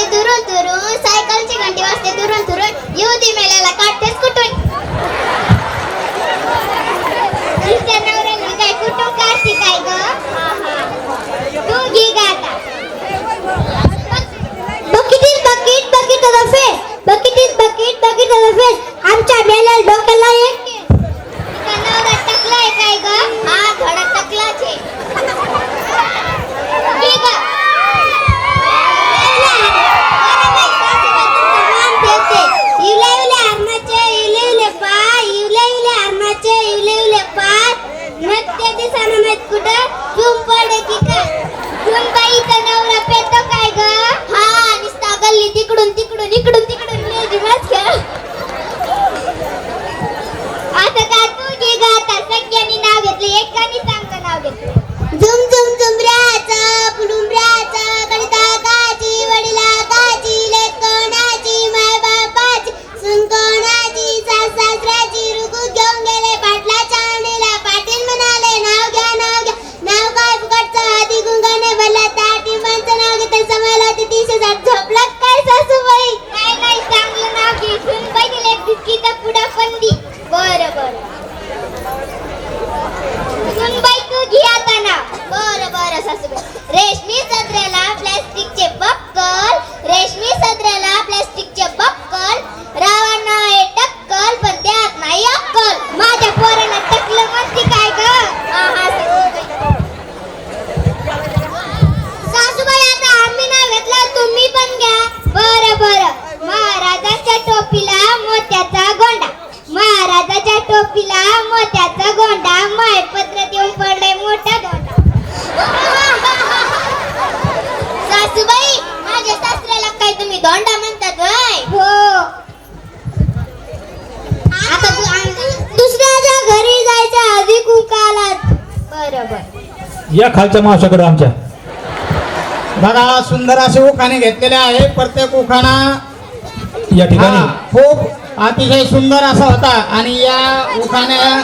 वाजते दुरून दुरून. सायकलची घंटी वाजते दुरून दुरून. येऊ दे मेल्याला काढतेस कुठून? जमायला होती तीनशे साठ झोप लागते या खालच्या मावशाकडे आमच्या. बघा सुंदर असे उखाणे घेतलेले आहे. प्रत्येक उखाणा या ठिकाणी. खूप अतिशय सुंदर असा होता. आणि या उखाण्या